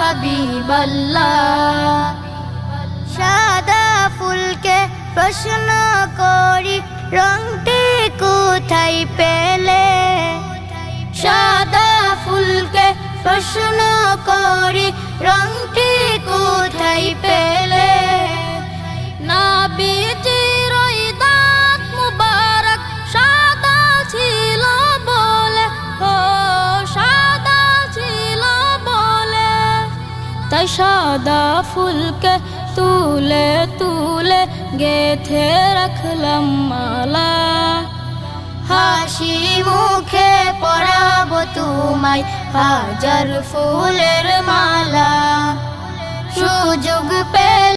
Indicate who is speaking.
Speaker 1: হাবিব
Speaker 2: সাদা ফুলকে প্রশ্ন করি রংটি কোথায় পেলে?
Speaker 1: সাদা ফুলকে প্রশ্ন করি রংটি সাদা ফুলকে তুলে তুলে গেথে রাখলাম মালা।
Speaker 2: হাসি মুখে পরাবো তুমাই হাজার ফুলের মালা। সুযোগ পেলে